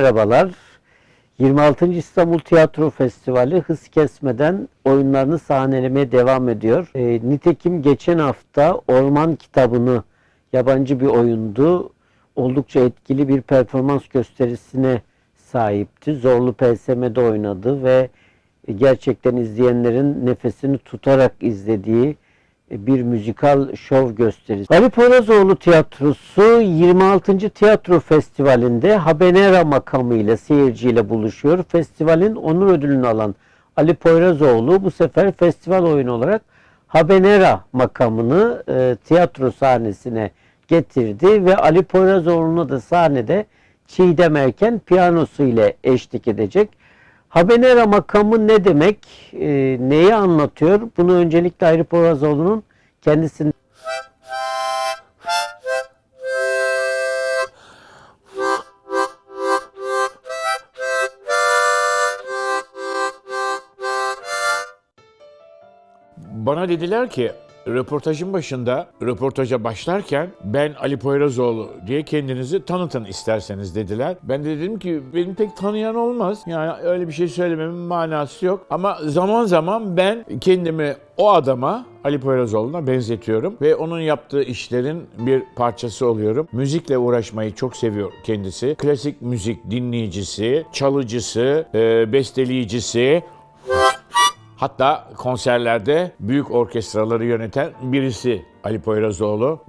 Merhabalar. 26. İstanbul Tiyatro Festivali hız kesmeden oyunlarını sahnelemeye devam ediyor. E, nitekim geçen hafta Orman kitabını yabancı bir oyundu. Oldukça etkili bir performans gösterisine sahipti. Zorlu PSM'de oynadı ve gerçekten izleyenlerin nefesini tutarak izlediği bir müzikal şov gösterisi. Ali Poyrazoğlu Tiyatrosu 26. Tiyatro Festivali'nde Habanera makamıyla seyirciyle buluşuyor. Festivalin onur ödülünü alan Ali Poyrazoğlu bu sefer festival oyunu olarak Habanera makamını e, tiyatro sahnesine getirdi ve Ali Poyrazoğlu'na da sahnede Çiğdem Erken piyanosu ile eşlik edecek. Habanera makamı ne demek, e, neyi anlatıyor? Bunu öncelikle Ayrı Poyrazoğlu'nun kendisinin Bana dediler ki röportajın başında röportaja başlarken ben Ali Poyrazoğlu diye kendinizi tanıtın isterseniz dediler. Ben de dedim ki benim pek tanıyan olmaz. Yani öyle bir şey söylememin manası yok. Ama zaman zaman ben kendimi o adama Ali Poyrazoğlu'na benzetiyorum ve onun yaptığı işlerin bir parçası oluyorum. Müzikle uğraşmayı çok seviyor kendisi. Klasik müzik dinleyicisi, çalıcısı, e, besteleyicisi, Hatta konserlerde büyük orkestraları yöneten birisi Ali Poyrazoğlu.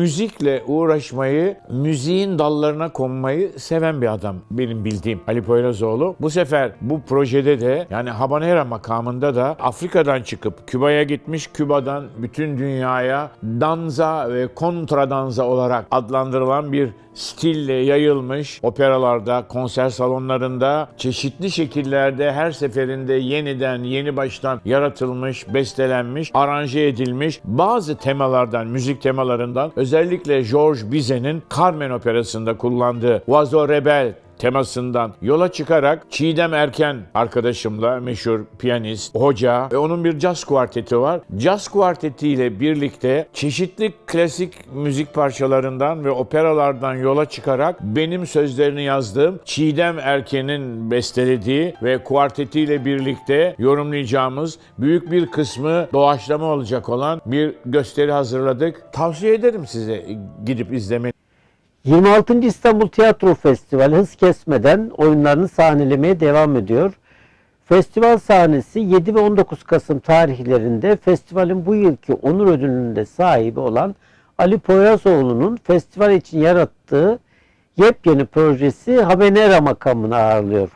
Müzikle uğraşmayı, müziğin dallarına konmayı seven bir adam benim bildiğim Ali Poyrazoğlu. Bu sefer bu projede de yani Habanera makamında da Afrika'dan çıkıp Küba'ya gitmiş. Küba'dan bütün dünyaya danza ve kontradanza olarak adlandırılan bir stille yayılmış operalarda, konser salonlarında çeşitli şekillerde her seferinde yeniden, yeni baştan yaratılmış, bestelenmiş, aranje edilmiş bazı temalardan, müzik temalarından özellikle Georges Bizet'in Carmen operasında kullandığı Oiseau Rebel temasından yola çıkarak Çiğdem Erken arkadaşımla meşhur piyanist, hoca ve onun bir caz kuarteti var. Caz kuarteti ile birlikte çeşitli klasik müzik parçalarından ve operalardan yola çıkarak benim sözlerini yazdığım Çiğdem Erken'in bestelediği ve kuartetiyle birlikte yorumlayacağımız büyük bir kısmı doğaçlama olacak olan bir gösteri hazırladık. Tavsiye ederim size gidip izlemeni. 26. İstanbul Tiyatro Festivali hız kesmeden oyunlarını sahnelemeye devam ediyor. Festival sahnesi 7 ve 19 Kasım tarihlerinde festivalin bu yılki onur ödülünde sahibi olan Ali Poyrazoğlu'nun festival için yarattığı yepyeni projesi Habanera makamını ağırlıyor.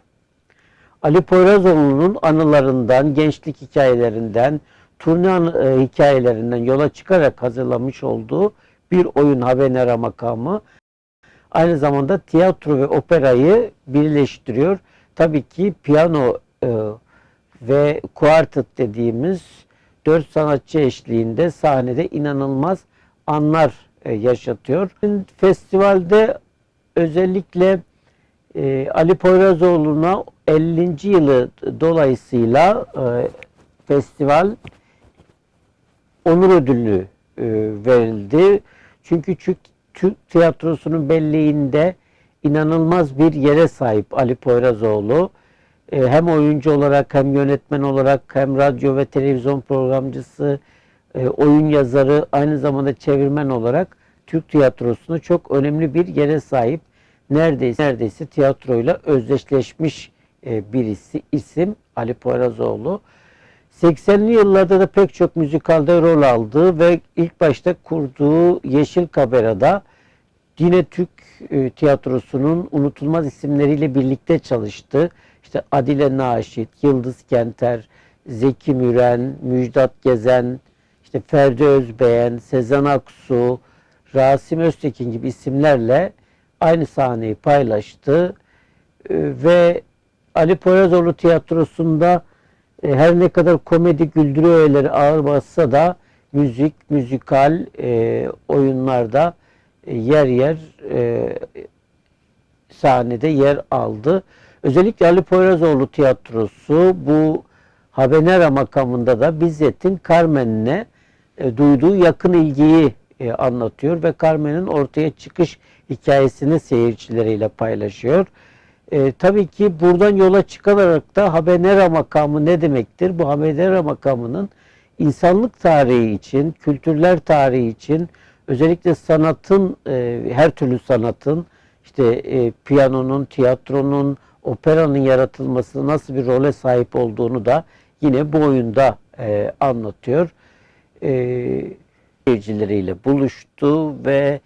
Ali Poyrazoğlu'nun anılarından, gençlik hikayelerinden, turne e, hikayelerinden yola çıkarak hazırlamış olduğu bir oyun Habanera makamı aynı zamanda tiyatro ve operayı birleştiriyor. Tabii ki piyano e, ve kuartet dediğimiz dört sanatçı eşliğinde sahnede inanılmaz anlar e, yaşatıyor. Festivalde özellikle e, Ali Poyrazoğlu'na 50. yılı dolayısıyla e, festival onur ödülü e, verildi. Çünkü Türk, tiyatrosunun belleğinde inanılmaz bir yere sahip Ali Poyrazoğlu. E, hem oyuncu olarak hem yönetmen olarak hem radyo ve televizyon programcısı, e, oyun yazarı aynı zamanda çevirmen olarak Türk tiyatrosunda çok önemli bir yere sahip. Neredeyse neredeyse tiyatroyla özdeşleşmiş e, birisi isim Ali Poyrazoğlu. 80'li yıllarda da pek çok müzikalde rol aldı ve ilk başta kurduğu Yeşil Kabera'da yine Türk e, tiyatrosunun unutulmaz isimleriyle birlikte çalıştı. İşte Adile Naşit, Yıldız Kenter, Zeki Müren, Müjdat Gezen, işte Ferdi Özbeğen, Sezen Aksu, Rasim Öztekin gibi isimlerle aynı sahneyi paylaştı. E, ve Ali Poyrazoğlu tiyatrosunda e, her ne kadar komedi güldürü öğeleri ağır bassa da müzik, müzikal e, oyunlarda e, yer yer e, sahnede yer aldı. Özellikle Ali Poyrazoğlu tiyatrosu bu Habanera makamında da Bizzet'in Carmen'ine e, duyduğu yakın ilgiyi e, anlatıyor ve Carmen'in ortaya çıkış hikayesini seyircileriyle paylaşıyor. E, tabii ki buradan yola çıkılarak da Habenera makamı ne demektir? Bu Habenera makamının insanlık tarihi için, kültürler tarihi için, özellikle sanatın, e, her türlü sanatın, işte e, piyanonun, tiyatronun, operanın yaratılması nasıl bir role sahip olduğunu da yine bu oyunda e, anlatıyor. E, seyircileriyle buluştu ve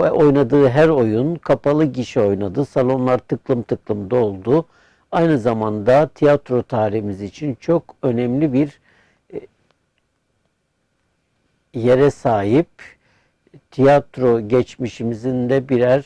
oynadığı her oyun kapalı gişe oynadı. Salonlar tıklım tıklım doldu. Aynı zamanda tiyatro tarihimiz için çok önemli bir e, yere sahip. Tiyatro geçmişimizin de birer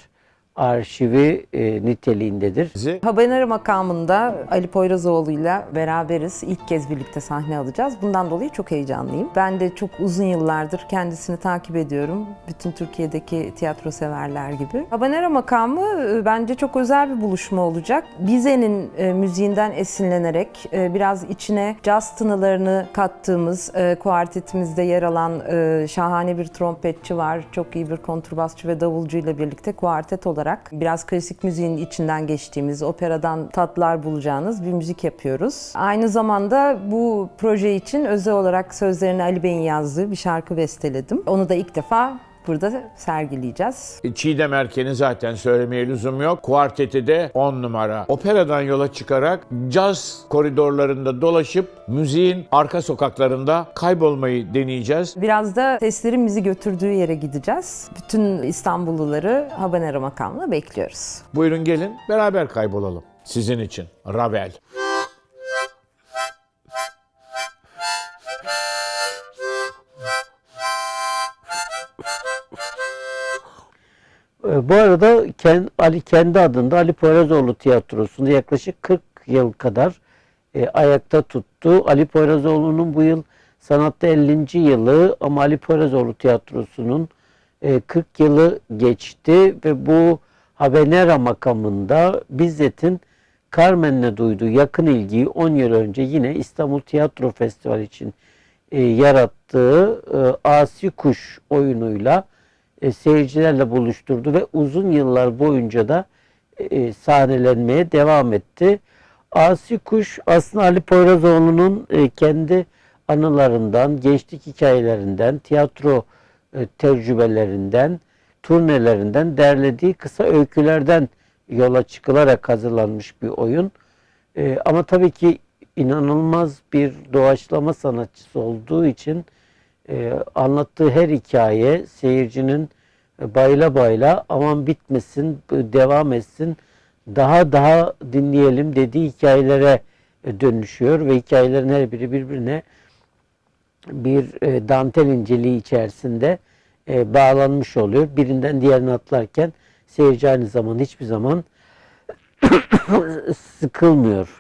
arşivi e, niteliğindedir. Habanera makamında Ali Poyrazoğlu'yla beraberiz. İlk kez birlikte sahne alacağız. Bundan dolayı çok heyecanlıyım. Ben de çok uzun yıllardır kendisini takip ediyorum. Bütün Türkiye'deki tiyatro severler gibi. Habanera makamı e, bence çok özel bir buluşma olacak. Bize'nin e, müziğinden esinlenerek e, biraz içine caz tınılarını kattığımız e, kuartetimizde yer alan e, şahane bir trompetçi var. Çok iyi bir kontrbasçı ve davulcu ile birlikte kuartet olarak biraz klasik müziğin içinden geçtiğimiz, operadan tatlar bulacağınız bir müzik yapıyoruz. Aynı zamanda bu proje için özel olarak sözlerini Ali Bey'in yazdığı bir şarkı besteledim. Onu da ilk defa burada sergileyeceğiz. Çiğdem Erken'i zaten söylemeye lüzum yok. Kuarteti de 10 numara. Operadan yola çıkarak caz koridorlarında dolaşıp müziğin arka sokaklarında kaybolmayı deneyeceğiz. Biraz da seslerin bizi götürdüğü yere gideceğiz. Bütün İstanbulluları Habanera makamına bekliyoruz. Buyurun gelin beraber kaybolalım. Sizin için. Ravel. Bu arada Ali kendi adında Ali Poyrazoğlu Tiyatrosu'nda yaklaşık 40 yıl kadar e, ayakta tuttu. Ali Poyrazoğlu'nun bu yıl sanatta 50. yılı ama Ali Poyrazoğlu Tiyatrosu'nun e, 40 yılı geçti ve bu Habanera makamında Bizzet'in Carmen'le duyduğu yakın ilgiyi 10 yıl önce yine İstanbul Tiyatro Festivali için e, yarattığı e, Asi Kuş oyunuyla e, seyircilerle buluşturdu ve uzun yıllar boyunca da e, sahnelenmeye devam etti. Asi Kuş aslında Ali Poyrazoğlu'nun e, kendi anılarından, gençlik hikayelerinden, tiyatro e, tecrübelerinden, turnelerinden derlediği kısa öykülerden yola çıkılarak hazırlanmış bir oyun. E, ama tabii ki inanılmaz bir doğaçlama sanatçısı olduğu için e, anlattığı her hikaye seyircinin e, bayla bayla aman bitmesin, devam etsin, daha daha dinleyelim dediği hikayelere e, dönüşüyor ve hikayelerin her biri birbirine bir e, dantel inceliği içerisinde bağlanmış oluyor. Birinden diğerine atlarken seyirci aynı zaman hiçbir zaman sıkılmıyor.